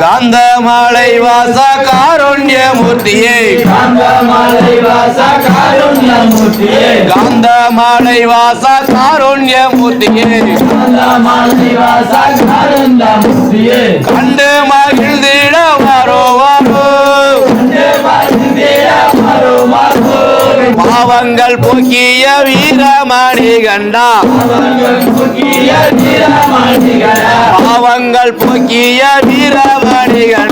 காந்தமாலை வாச காருண்யமூர்த்தியே காந்தமாலை வாச காருண்யமூர்த்தியே காந்தமாலை வாச காருண்யமூர்த்தியே காந்தமாலை வாச காருண்யமூர்த்தியே கண்டு பாவங்கள் போக்கிய வீரமணி கண்டா. பாவங்கள் போக்கிய வீரமணி கண்டா.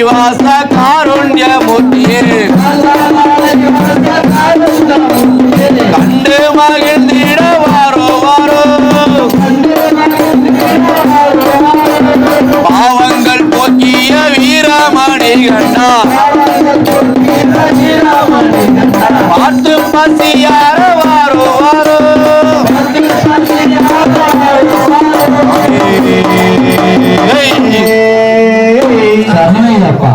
வாச காருண்ய மூர்த்தியே கண்டு மகிழ்ந்திட வாரோ வாரோ பாவங்கள் போக்கிய வீரமணி கண்டா பார்த்து பசியார வாரோ வாரோ Eccola qua.